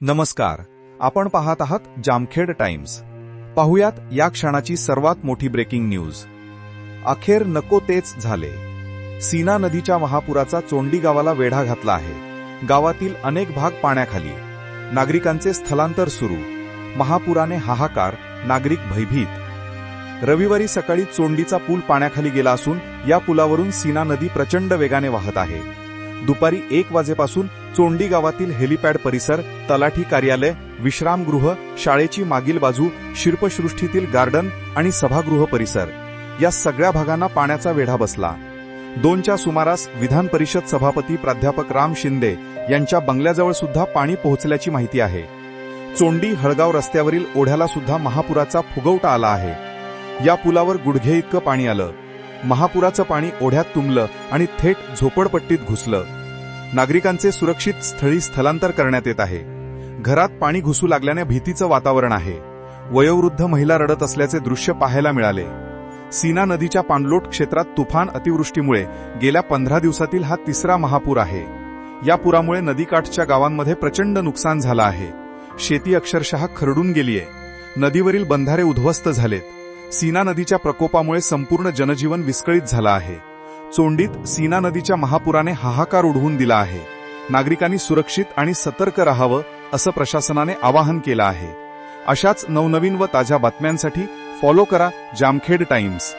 नमस्कार. आपण पाहत आहात जामखेड टाइम्स. पाहुयात या क्षणाची सर्वात मोठी ब्रेकिंग न्यूज. अखेर नको तेच झाले. सीना नदीच्या महापुराचा चोंडी गावाला वेढा घातला आहे. गावातील अनेक भाग पाण्याखाली. नागरिकांचे स्थलांतर सुरू. महापुराने हाहाकार नागरिक भयभीत. रविवारी सकाळी चोंडीचा पूल पाण्याखाली गेला असून या पुलावरून सीना नदी प्रचंड वेगाने वाहत आहे. दुपारी एक वाजेपासून चोंडी गावातील हेलिपॅड परिसर तलाठी कार्यालय विश्रामगृह शाळेची मागील बाजू शिल्पसृष्टीतील गार्डन आणि सभागृह परिसर. या सगळ्या भागांना पाण्याचा वेढा बसला. दोनच्या सुमारास विधान परिषद सभापती प्राध्यापक राम शिंदे यांच्या बंगल्याजवळ सुद्धा पाणी पोहोचल्याची माहिती आहे. चोंडी हळगाव रस्त्यावरील ओढ्याला सुद्धा महापुराचा फुगवटा आला आहे. या पुलावर गुडघे इतकं पाणी आलं. महापुराचं पाणी ओढ्यात तुंबलं आणि थेट झोपडपट्टीत घुसलं. नागरिकांचे सुरक्षित स्थळी स्थलांतर करण्यात येत आहे. घरात पाणी घुसू लागल्याने भीतीचं वातावरण आहे. वयोवृद्ध महिला रडत असल्याचे दृश्य पाहायला मिळाले. सीना नदीच्या पाणलोट क्षेत्रात तुफान अतिवृष्टीमुळे गेल्या पंधरा दिवसातील हा तिसरा महापूर आहे. या पुरामुळे नदीकाठच्या गावांमध्ये प्रचंड नुकसान झालं आहे. शेती अक्षरशः खरडून गेलीय नदीवरील बंधारे उद्ध्वस्त झालेत. सीना नदीच्या प्रकोपामुळे संपूर्ण जनजीवन विस्कळीत झालं आहे. चोंडीत सीना नदीच्या महापुराने हाहाकार उडवून दिला आहे. नागरिकांनी सुरक्षित आणि सतर्क राहावं असं प्रशासनाने आवाहन केलं आहे. अशाच नवनवीन व ताज्या बातम्यांसाठी फॉलो करा जामखेड टाइम्स